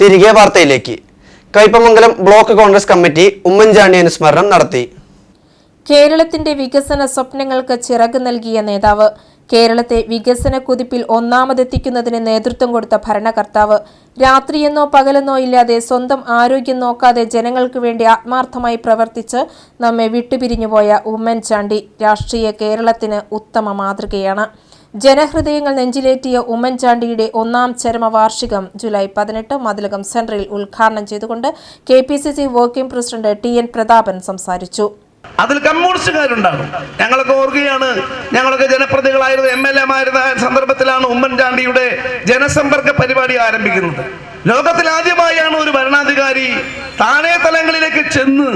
തിരികെ വാർത്തയിലേക്ക്. Kaipamangalam block Congress committee Oommen Chandy അനുസ്മരണം നടത്തി. കേരളത്തിന്റെ വികസന സ്വപ്നങ്ങൾക്ക് ചിറക് നൽകിയ നേതാവ്. കേരളത്തെ വികസന കുതിപ്പിൽ ഒന്നാമതെത്തിക്കുന്നതിന് നേതൃത്വം കൊടുത്ത ഭരണകർത്താവ്. രാത്രിയെന്നോ പകലെന്നോ ഇല്ലാതെ സ്വന്തം ആരോഗ്യം നോക്കാതെ ജനങ്ങൾക്ക് വേണ്ടി ആത്മാർത്ഥമായി പ്രവർത്തിച്ച് നമ്മെ വിട്ടുപിരിഞ്ഞുപോയ ഉമ്മൻചാണ്ടി രാഷ്ട്രീയ കേരളത്തിന് ഉത്തമ മാതൃകയാണ്. ജനഹൃദയങ്ങൾ നെഞ്ചിലേറ്റിയ ഉമ്മൻചാണ്ടിയുടെ ഒന്നാം ചരമവാർഷികം ജൂലൈ പതിനെട്ട് മതിലകം സെൻട്രൽ ഉദ്ഘാടനം ചെയ്തുകൊണ്ട് K P C C working president T N Prathapan സംസാരിച്ചു. അതിൽ കമ്മ്യൂണിസ്റ്റുകാരുണ്ടാകും ഞങ്ങളൊക്കെ ഓർക്കുകയാണ് ഞങ്ങളൊക്കെ ജനപ്രതികളായിരുന്ന എം എൽ എമാരുന്ന സന്ദർഭത്തിലാണ് ഉമ്മൻചാണ്ടിയുടെ ജനസമ്പർക്ക പരിപാടി ആരംഭിക്കുന്നത്. ലോകത്തിൽ ആദ്യമായാണ് ഒരു ഭരണാധികാരി താഴെ തലങ്ങളിലേക്ക് ചെന്ന്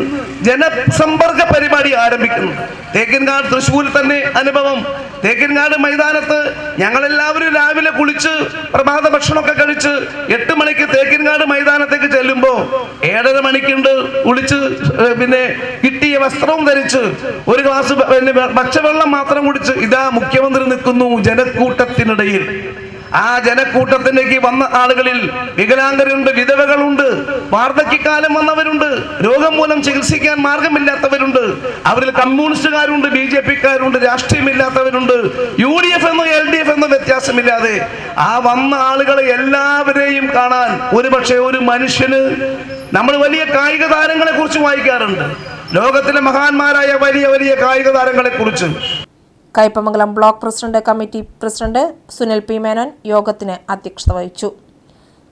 ജനസമ്പർക്ക പരിപാടി ആരംഭിക്കുന്നത്. തേക്കിൻകാട് തൃശ്ശൂരിൽ തന്നെ അനുഭവം തേക്കിൻകാട് മൈതാനത്ത് ഞങ്ങളെല്ലാവരും രാവിലെ കുളിച്ച് പ്രഭാത ഭക്ഷണമൊക്കെ കഴിച്ച് എട്ട് മണിക്ക് തേക്കിൻകാട് മൈതാനത്തേക്ക് ചെല്ലുമ്പോൾ ഏഴര മണിക്കുണ്ട് കുളിച്ച് പിന്നെ കിട്ടിയ വസ്ത്രവും ധരിച്ച് ഒരു ഗ്ലാസ് പിന്നെ പച്ചവെള്ളം മാത്രം കുടിച്ച് ഇതാ മുഖ്യമന്ത്രി നിൽക്കുന്നു ജനക്കൂട്ടത്തിനിടയിൽ. ആ ജനക്കൂട്ടത്തിലേക്ക് വന്ന ആളുകളിൽ വികലാംഗരുണ്ട് വിധവകളുണ്ട് വാർദ്ധക്യകാലം വന്നവരുണ്ട് രോഗം മൂലം ചികിത്സിക്കാൻ മാർഗമില്ലാത്തവരുണ്ട് അവരിൽ കമ്മ്യൂണിസ്റ്റുകാരുണ്ട് ബി ജെ പിക്കാരുണ്ട് രാഷ്ട്രീയമില്ലാത്തവരുണ്ട് യു ഡി എഫ് എന്നോ എൽ ഡി എഫ് എന്നോ വ്യത്യാസമില്ലാതെ ആ വന്ന ആളുകളെ എല്ലാവരെയും കാണാൻ ഒരുപക്ഷെ ഒരു മനുഷ്യന് നമ്മൾ വലിയ കായിക താരങ്ങളെ കുറിച്ച് വായിക്കാറുണ്ട്. ലോകത്തിലെ മഹാന്മാരായ വലിയ വലിയ കായിക താരങ്ങളെ കുറിച്ച് Kaipamangalam block president committee president Sunil P. Menon യോഗത്തിന് അധ്യക്ഷത വഹിച്ചു.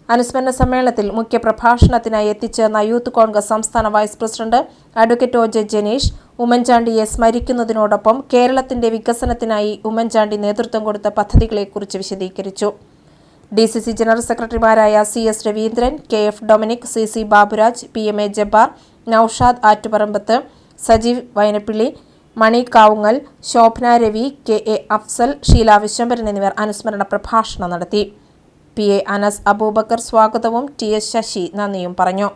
അനുസ്മരണ സമ്മേളനത്തിൽ മുഖ്യപ്രഭാഷണത്തിനായി എത്തിച്ചേർന്ന യൂത്ത് കോൺഗ്രസ് സംസ്ഥാന vice president advocate O. J. Janeesh ഉമ്മൻചാണ്ടിയെ സ്മരിക്കുന്നതിനോടൊപ്പം കേരളത്തിന്റെ വികസനത്തിനായി ഉമ്മൻചാണ്ടി നേതൃത്വം കൊടുത്ത പദ്ധതികളെക്കുറിച്ച് വിശദീകരിച്ചു. ഡി. സി. സി. ജനറൽ സെക്രട്ടറിമാരായ C. S. Raveendran K. F. Dominic C. C. Baburaj P. M. A. Jabbar Naushad Attuparambath Sajeev Vayanappilly Mani Kavungal Shobhana Ravi K A Afsal Sheela Viswambharan എന്നിവർ അനുസ്മരണ പ്രഭാഷണം നടത്തി. പി എ അനസ് അബൂബക്കർ സ്വാഗതവും T S Sasi നന്ദിയും പറഞ്ഞു.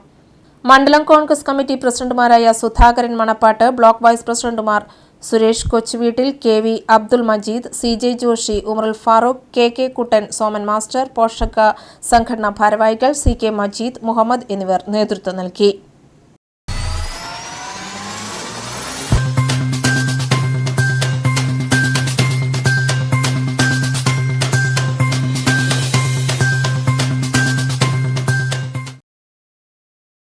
മണ്ഡലം Congress committee പ്രസിഡന്റുമാരായ Sudhakaran Manappattu block vice പ്രസിഡന്റുമാർ Suresh Kochuveettil K V Abdul Majeed C J Joshy Umarul Farooq K K Kuttan Soman master പോഷക സംഘടനാ ഭാരവാഹികൾ സി കെ മജീദ് മുഹമ്മദ് എന്നിവർ നേതൃത്വം നൽകി.